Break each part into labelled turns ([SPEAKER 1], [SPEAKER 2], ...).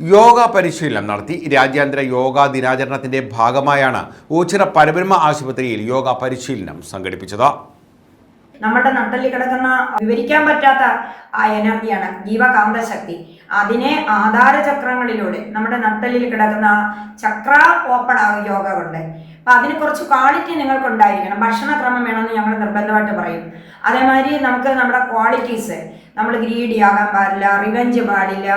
[SPEAKER 1] യോഗ പരിശീലനം നടത്തി. രാജ്യാന്തര യോഗാ ദിനാചരണത്തിന്റെ ഭാഗമായാണ് ഊച്ചിറ പരബ്രഹ്മ ആശുപത്രിയിൽ യോഗ പരിശീലനം സംഘടിപ്പിച്ചത്.
[SPEAKER 2] നമ്മുടെ നട്ടലിൽ കിടക്കുന്ന വിവരിക്കാൻ പറ്റാത്ത ആ എനർജിയാണ് ജീവകാന്ത ശക്തി അതിനെ ആധാര ചക്രങ്ങളിലൂടെ നമ്മുടെ നട്ടലിൽ കിടക്കുന്ന ചക്ര ഓപ്പൺ ആകും യോഗ കൊണ്ട്. അപ്പൊ അതിന് കുറച്ച് ക്വാളിറ്റി നിങ്ങൾക്ക് ഉണ്ടായിരിക്കണം. ഭക്ഷണക്രമം വേണമെന്ന് ഞങ്ങൾ നിർബന്ധമായിട്ട് പറയും. അതേമാതിരി നമുക്ക് നമ്മുടെ ക്വാളിറ്റീസ് നമ്മൾ ഗ്രീഡി ആകാൻ പാടില്ല റിവഞ്ച് പാടില്ല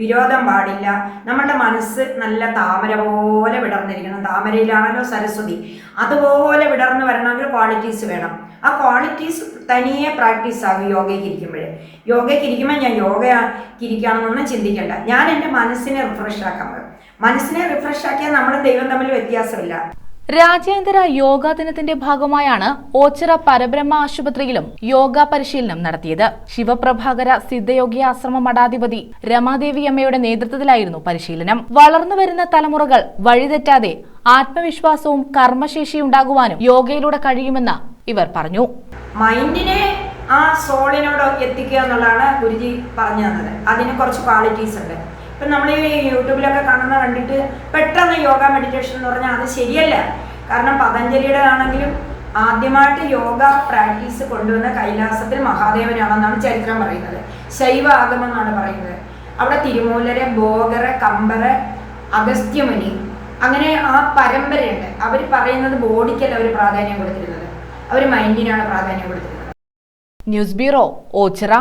[SPEAKER 2] വിരോധം പാടില്ല. നമ്മളുടെ മനസ്സ് നല്ല താമര പോലെ വിടർന്നിരിക്കണം. താമരയിലാണല്ലോ സരസ്വതി. അതുപോലെ വിടർന്ന് വരണമെങ്കിൽ ക്വാളിറ്റീസ് വേണം. ആ ക്വാളിറ്റീസ് തനിയെ പ്രാക്ടീസ് ആകും യോഗയ്ക്ക് ഇരിക്കുമ്പോഴേ യോഗയ്ക്ക് ഇരിക്കുമ്പോൾ ഞാൻ യോഗ ഇരിക്കുകയാണെന്നൊന്നും ചിന്തിക്കണ്ട. ഞാൻ എന്റെ മനസ്സിനെ റിഫ്രഷ് ആക്കാൻ പറയും. മനസ്സിനെ റിഫ്രഷ് ആക്കിയാൽ നമ്മളും ദൈവം തമ്മിൽ വ്യത്യാസമില്ല.
[SPEAKER 3] രാജ്യാന്തര യോഗാ ദിനത്തിന്റെ ഭാഗമായാണ് ഓച്ചിറ പരബ്രഹ്മ ആശുപത്രിയിലും യോഗ പരിശീലനം നടത്തിയത്. ശിവപ്രഭാകര സിദ്ധയോഗി ആശ്രമ മഠാധിപതി രമാദേവി അമ്മയുടെ നേതൃത്വത്തിലായിരുന്നു പരിശീലനം. വളർന്നുവരുന്ന തലമുറകൾ വഴിതെറ്റാതെ ആത്മവിശ്വാസവും കർമ്മശേഷിയും ഉണ്ടാകുവാനും യോഗയിലൂടെ കഴിയുമെന്ന് ഇവർ പറഞ്ഞു.
[SPEAKER 2] മൈൻഡിനെ ആ സോളിനോട് എത്തിക്കുക എന്നുള്ളതാണ് ഗുരുജി പറഞ്ഞു തന്നത്. അതിന് കുറച്ച് ക്വാളിറ്റീസ് ഉണ്ട്. ഇപ്പം നമ്മൾ ഈ യൂട്യൂബിലൊക്കെ കാണുന്ന കണ്ടിട്ട് പെട്ടെന്ന് യോഗ മെഡിറ്റേഷൻ എന്ന് പറഞ്ഞാൽ അത് ശരിയല്ല. കാരണം പതഞ്ജലിയുടെ ആണെങ്കിലും ആദ്യമായിട്ട് യോഗ പ്രാക്ടീസ് കൊണ്ടുവന്ന കൈലാസത്തിൽ മഹാദേവനാണെന്നാണ് ചരിത്രം പറയുന്നത്. ശൈവ ആഗമം എന്നാണ് പറയുന്നത്. അവിടെ തിരുമൂലര് ബോഗറ് കമ്പറ് അഗസ്ത്യമുനി അങ്ങനെ ആ പരമ്പരയുണ്ട്. അവർ പറയുന്നത് ബോഡിക്കല്ല അവർ പ്രാധാന്യം കൊടുത്തിരുന്നത്. അവർ മൈൻഡിനാണ് പ്രാധാന്യം കൊടുത്തിരുന്നത്.
[SPEAKER 3] News bureau Ochira.